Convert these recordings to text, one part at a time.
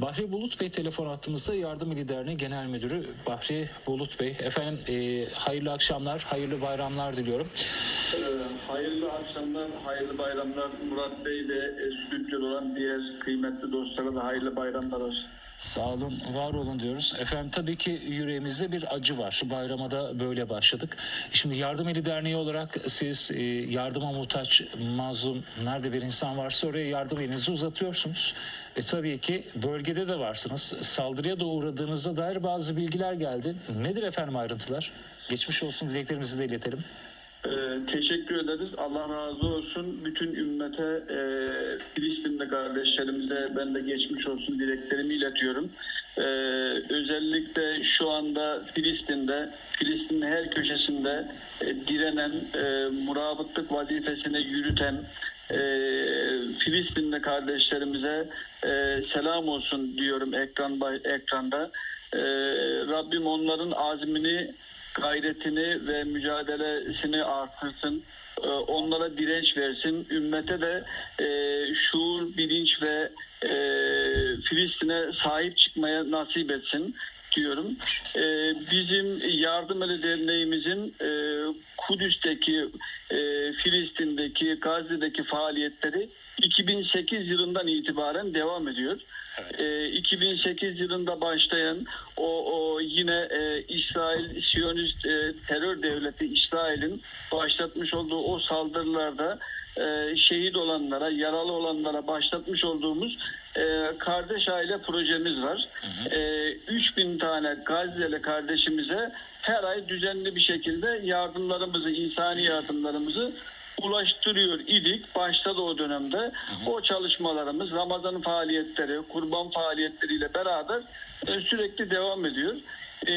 Bahri Bulut Bey telefon attığımızda Yardım İli Derneği Genel Müdürü Bahri Bulut Bey. Efendim e, hayırlı akşamlar, hayırlı bayramlar diliyorum. Ee, Hayırlı akşamlar, hayırlı bayramlar. Murat Bey ve e, stüdyoda olan diğer kıymetli dostlara da hayırlı bayramlar olsun. Sağ olun, var olun diyoruz. Efendim tabii ki yüreğimizde bir acı var. Bayrama da böyle başladık. Şimdi Yardım Eli Derneği olarak siz e, yardıma muhtaç, mazlum, nerede bir insan varsa oraya yardım elinizi uzatıyorsunuz. E tabii ki bölgede de varsınız. Saldırıya da uğradığınızda dair bazı bilgiler geldi. Nedir efendim ayrıntılar? Geçmiş olsun dileklerimizi de iletelim. Ee, teşekkür ederiz. Allah razı olsun. Bütün ümmete, e, Filistinli kardeşlerimize ben de geçmiş olsun dileklerimi iletiyorum. Ee, özellikle şu anda Filistin'de, Filistin'in her köşesinde e, direnen, e, murabıtlık vazifesini yürüten e, Filistinli kardeşlerimize e, selam olsun diyorum ekran ekranda. E, Rabbim onların azmini gayretini ve mücadelesini artırsın. Ee, Onlara direnç versin. Ümmete de e, şuur, bilinç ve e, Filistin'e sahip çıkmaya nasip etsin diyorum. E, bizim Yardım Eli Derneğimizin e, Kudüs'teki, e, Filistin'deki, Gazze'deki faaliyetleri 2008 yılından itibaren devam ediyor. E, 2008 yılında başlayan o, o yine e, İsrail Siyonist e, terör devleti İsrail'in başlatmış olduğu o saldırılarda e, şehit olanlara, yaralı olanlara başlatmış olduğumuz e, kardeş aile projemiz var. E, 3000 tane Gazze'li kardeşimize her ay düzenli bir şekilde yardımlarımızı, insani yardımlarımızı ulaştırıyor idik. Başladı o dönemde. O çalışmalarımız Ramazan faaliyetleri, kurban faaliyetleriyle beraber e, sürekli devam ediyor. E,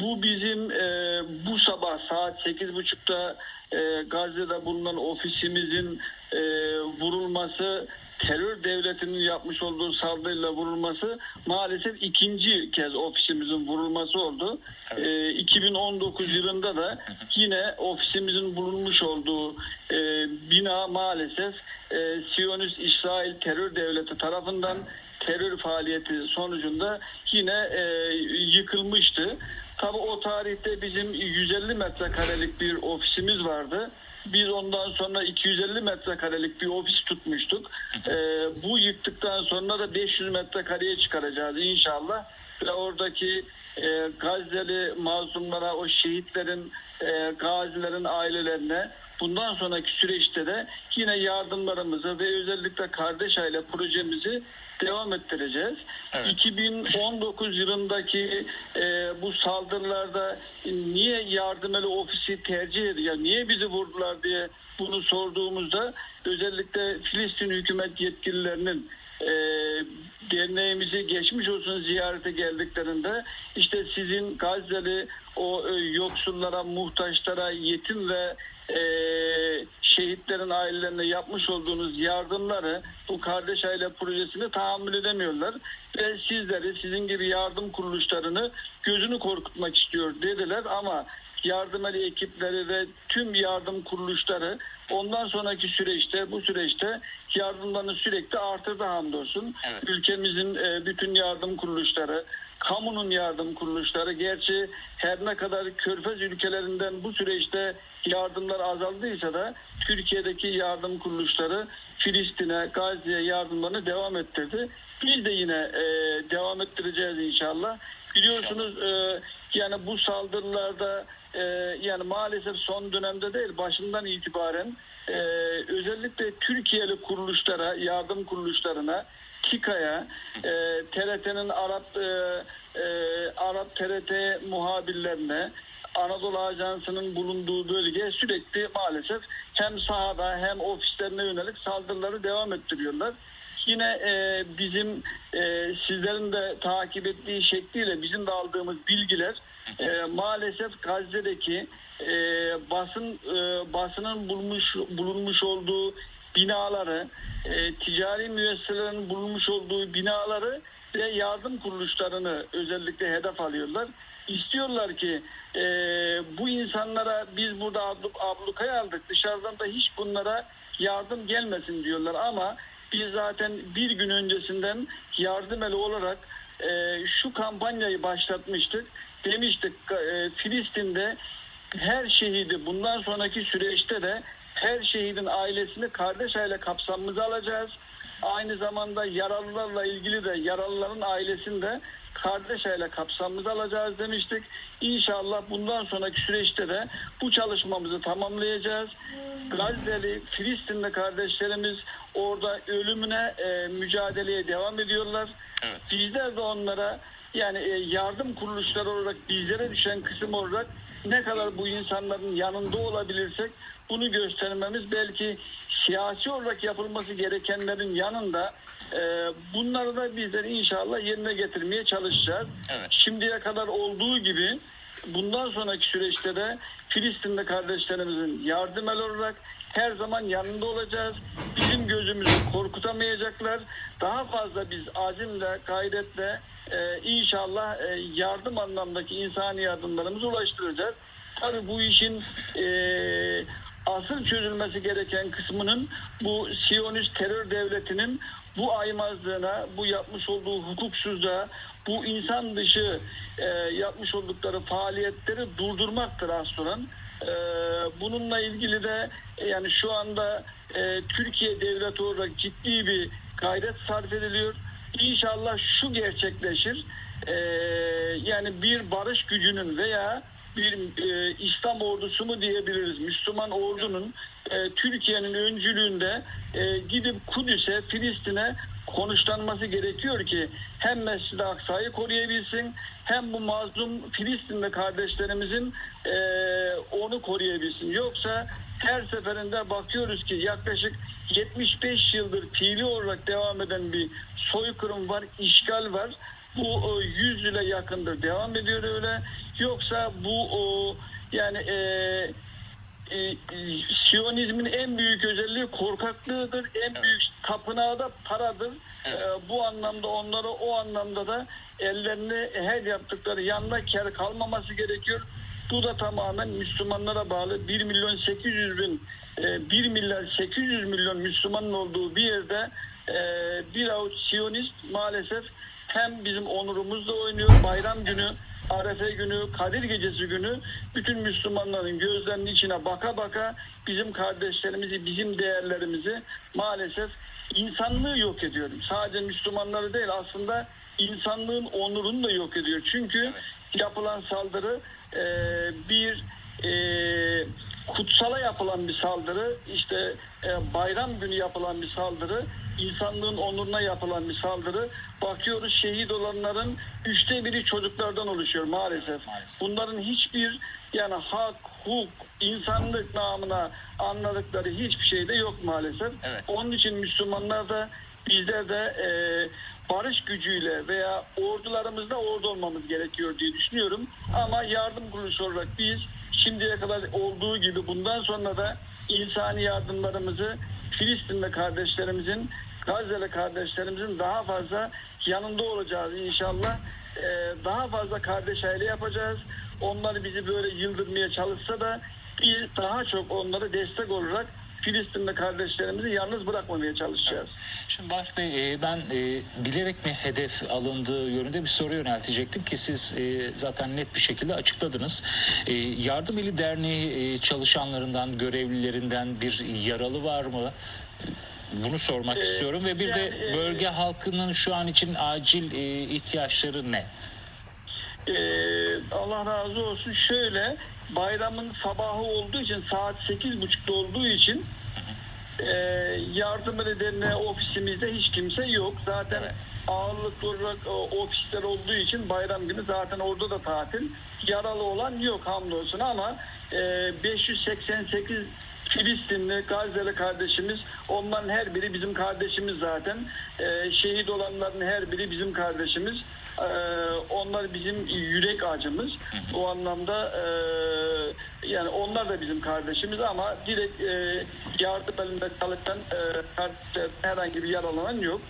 bu bizim e, bu sabah saat 8.30'da e, Gazze'de bulunan ofisimizin e, vurulması terör devletinin yapmış olduğu saldırıyla vurulması maalesef ikinci kez ofisimizin vurulması oldu. Ee, 2019 yılında da yine ofisimizin bulunmuş olduğu e, bina maalesef e, Siyonist İsrail terör devleti tarafından terör faaliyeti sonucunda yine e, yıkılmıştı. Tabi o tarihte bizim 150 metrekarelik bir ofisimiz vardı. Biz ondan sonra 250 metrekarelik bir ofis tutmuştuk. Ee, bu yıktıktan sonra da 500 metrekareye çıkaracağız inşallah. Ve oradaki e, Gazze'li mazlumlara, o şehitlerin, e, gazilerin ailelerine bundan sonraki süreçte de yine yardımlarımızı ve özellikle kardeş aile projemizi devam ettireceğiz. 2019 yılındaki e, bu saldırılarda niye yardımeli ofisi tercih ediyor, niye bizi vurdular diye bunu sorduğumuzda özellikle Filistin hükümet yetkililerinin e, derneğimizi geçmiş olsun ziyarete geldiklerinde işte sizin Gazze'li o e, yoksullara, muhtaçlara, yetim ve e, şehitlerin ailelerine yapmış olduğunuz yardımları bu kardeş aile projesini tahammül edemiyorlar ve sizleri sizin gibi yardım kuruluşlarını gözünü korkutmak istiyor dediler. Ama yardım eli ekipleri ve tüm yardım kuruluşları ondan sonraki süreçte bu süreçte yardımlarını sürekli artırdı hamdolsun. Evet. Ülkemizin e, bütün yardım kuruluşları, kamunun yardım kuruluşları gerçi her ne kadar körfez ülkelerinden bu süreçte yardımlar azaldıysa da Türkiye'deki yardım kuruluşları Filistin'e, Gazze'ye yardımlarını devam ettirdi. Biz de yine e, devam ettireceğiz inşallah. Biliyorsunuz e, yani bu saldırılarda e, yani maalesef son dönemde değil başından itibaren e, özellikle Türkiye'li kuruluşlara, yardım kuruluşlarına, TİKA'ya, e, TRT'nin Arap e, e, Arap TRT muhabirlerine, Anadolu Ajansı'nın bulunduğu bölge sürekli maalesef hem sahada hem ofislerine yönelik saldırıları devam ettiriyorlar. Yine e, bizim e, sizlerin de takip ettiği şekliyle bizim de aldığımız bilgiler e, maalesef Gazze'deki e, basın e, basının bulmuş bulunmuş olduğu binaları, e, ticari müesseselerin bulunmuş olduğu binaları ve yardım kuruluşlarını özellikle hedef alıyorlar. İstiyorlar ki e, bu insanlara biz burada abluk, ablukaya aldık dışarıdan da hiç bunlara yardım gelmesin diyorlar ama biz zaten bir gün öncesinden yardım eli olarak e, şu kampanyayı başlatmıştık. Demiştik e, Filistin'de her şehidi bundan sonraki süreçte de her şehidin ailesini kardeş aile kapsamımıza alacağız. Aynı zamanda yaralılarla ilgili de yaralıların ailesini de kardeş aile kapsamımıza alacağız demiştik. İnşallah bundan sonraki süreçte de bu çalışmamızı tamamlayacağız. Gazze'li, Filistinli kardeşlerimiz orada ölümüne e, mücadeleye devam ediyorlar. Evet. Bizler de onlara yani e, yardım kuruluşları olarak bizlere düşen kısım olarak ne kadar bu insanların yanında olabilirsek bunu göstermemiz belki siyasi olarak yapılması gerekenlerin yanında e, bunları da bizler inşallah yerine getirmeye çalışacağız. Evet. Şimdiye kadar olduğu gibi bundan sonraki süreçte de Filistinli kardeşlerimizin yardım el olarak her zaman yanında olacağız. Bizim gözümüzü korkutamayacaklar. Daha fazla biz azimle, gayretle e, inşallah e, yardım anlamdaki insani yardımlarımızı ulaştıracağız. Tabii bu işin e, asıl çözülmesi gereken kısmının bu Siyonist terör devletinin bu aymazlığına, bu yapmış olduğu hukuksuzluğa, bu insan dışı e, yapmış oldukları faaliyetleri durdurmaktır aslında. E, bununla ilgili de e, yani şu anda e, Türkiye devleti olarak ciddi bir gayret sarf ediliyor. İnşallah şu gerçekleşir. E, yani bir barış gücünün veya bir e, İslam ordusu mu diyebiliriz? Müslüman ordunun e, Türkiye'nin öncülüğünde e, gidip Kudüs'e, Filistin'e konuşlanması gerekiyor ki hem Mescid-i Aksa'yı koruyabilsin hem bu mazlum Filistinli kardeşlerimizin e, onu koruyabilsin. Yoksa her seferinde bakıyoruz ki yaklaşık 75 yıldır fiili olarak devam eden bir soykırım var, işgal var. Bu e, 100 yıla yakındır devam ediyor öyle. Yoksa bu o, yani e, e, e, Siyonizmin en büyük özelliği korkaklığıdır. En büyük tapınağı da paradır. Evet. E, bu anlamda onlara o anlamda da ellerini her yaptıkları yanına kar kalmaması gerekiyor. Bu da tamamen Müslümanlara bağlı. 1 milyon 800 bin, e, 1 milyar 800 milyon Müslümanın olduğu bir yerde e, bir avuç Siyonist maalesef hem bizim onurumuzla oynuyor bayram günü Arefe günü, Kadir Gecesi günü bütün Müslümanların gözlerinin içine baka baka bizim kardeşlerimizi, bizim değerlerimizi maalesef insanlığı yok ediyor. Sadece Müslümanları değil aslında insanlığın onurunu da yok ediyor. Çünkü Evet. yapılan saldırı e, bir e, kutsala yapılan bir saldırı, işte e, bayram günü yapılan bir saldırı, insanlığın onuruna yapılan bir saldırı. Bakıyoruz şehit olanların üçte biri çocuklardan oluşuyor maalesef. Maalesef. Bunların hiçbir yani hak, hukuk, insanlık namına anladıkları hiçbir şey de yok maalesef. Evet. Onun için Müslümanlar da bizler de e, barış gücüyle veya ordularımızda ordu olmamız gerekiyor diye düşünüyorum. Ama yardım kuruluşu olarak biz şimdiye kadar olduğu gibi bundan sonra da insani yardımlarımızı Filistinli kardeşlerimizin, Gazze'li kardeşlerimizin daha fazla yanında olacağız inşallah. E, daha fazla kardeş aile yapacağız. Onlar bizi böyle yıldırmaya çalışsa da biz daha çok onlara destek olarak Filistinli kardeşlerimizi yalnız bırakmamaya çalışacağız. Şimdi Bahri Bey e, ben e, bilerek mi hedef alındığı yönünde bir soru yöneltecektim ki siz e, zaten net bir şekilde açıkladınız. E, Yardım Eli Derneği e, çalışanlarından, görevlilerinden bir yaralı var mı? Bunu sormak Ee, istiyorum ve bir de yani, e, bölge halkının şu an için acil e, ihtiyaçları ne? Ee, Allah razı olsun. Şöyle bayramın sabahı olduğu için saat sekiz buçukta olduğu için e, yardım edenler ofisimizde hiç kimse yok. Zaten Evet. ağırlıklı olarak e, ofisler olduğu için bayram günü zaten orada da tatil. Yaralı olan yok hamdolsun ama e, 588 Filistinli, Gazze'li kardeşimiz onların her biri bizim kardeşimiz zaten. E, şehit olanların her biri bizim kardeşimiz. Ee, onlar bizim yürek acımız. O anlamda e, yani onlar da bizim kardeşimiz ama direkt e, yardım elinde çalışan e, herhangi bir yaralanan yok.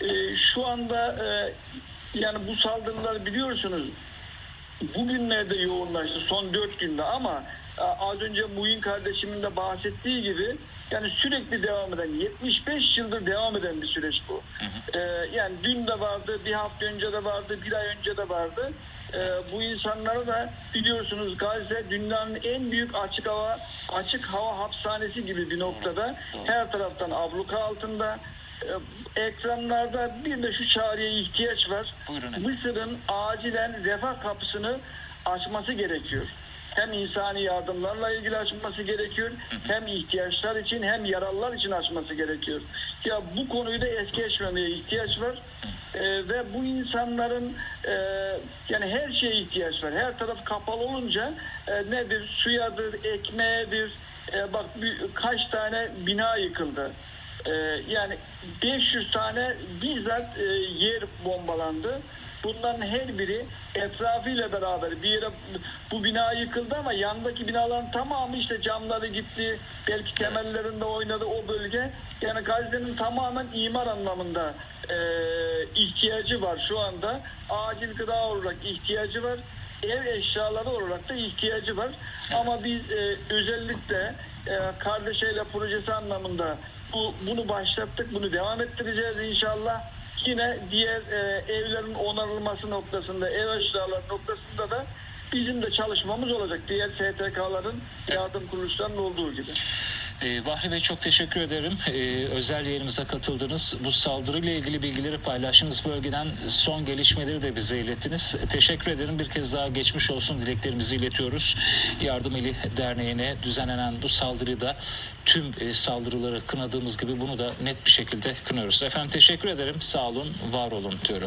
E, şu anda e, yani bu saldırılar biliyorsunuz bugünlerde yoğunlaştı son dört günde ama e, az önce Muhin kardeşimin de bahsettiği gibi yani sürekli devam eden 75 yıldır devam eden bir süreç bu. E, yani dün de vardı, bir hafta önce de vardı, bir ay önce de vardı. E, bu insanlara da biliyorsunuz Gazze dünyanın en büyük açık hava açık hava hapishanesi gibi bir noktada. Her taraftan abluka altında. E, ekranlarda bir de şu çağrıya ihtiyaç var. Mısır'ın acilen refah kapısını açması gerekiyor. Hem insani yardımlarla ilgili açması gerekiyor, hem ihtiyaçlar için hem yaralılar için açması gerekiyor. Ya bu konuyu da es geçmemeye ihtiyaç var. Ee, ve bu insanların e, yani her şeye ihtiyaç var. Her taraf kapalı olunca e, nedir? Suyadır, ekmeğedir. E, bak bir, kaç tane bina yıkıldı. Ee, yani 500 tane bizzat e, yer bombalandı. Bunların her biri etrafıyla beraber bir yere bu bina yıkıldı ama yandaki binaların tamamı işte camları gitti. Belki temellerinde oynadı o bölge. Yani Gazze'nin tamamen imar anlamında e, ihtiyacı var şu anda. Acil gıda olarak ihtiyacı var. Ev eşyaları olarak da ihtiyacı var. Ama biz e, özellikle e, kardeşeyle projesi anlamında bu, bunu başlattık. Bunu devam ettireceğiz inşallah. Yine diğer e, evlerin onarılması noktasında, ev eşyaları noktasında da bizim de çalışmamız olacak. Diğer STK'ların yardım kuruluşlarının olduğu gibi. Ee, Bahri Bey çok teşekkür ederim. Ee, özel yayınımıza katıldınız. Bu saldırıyla ilgili bilgileri paylaştınız. Bölgeden son gelişmeleri de bize ilettiniz. Teşekkür ederim. Bir kez daha geçmiş olsun dileklerimizi iletiyoruz. Yardım Eli Derneği'ne düzenlenen bu saldırıda tüm e, saldırıları kınadığımız gibi bunu da net bir şekilde kınıyoruz. Efendim teşekkür ederim. Sağ olun, var olun diyorum.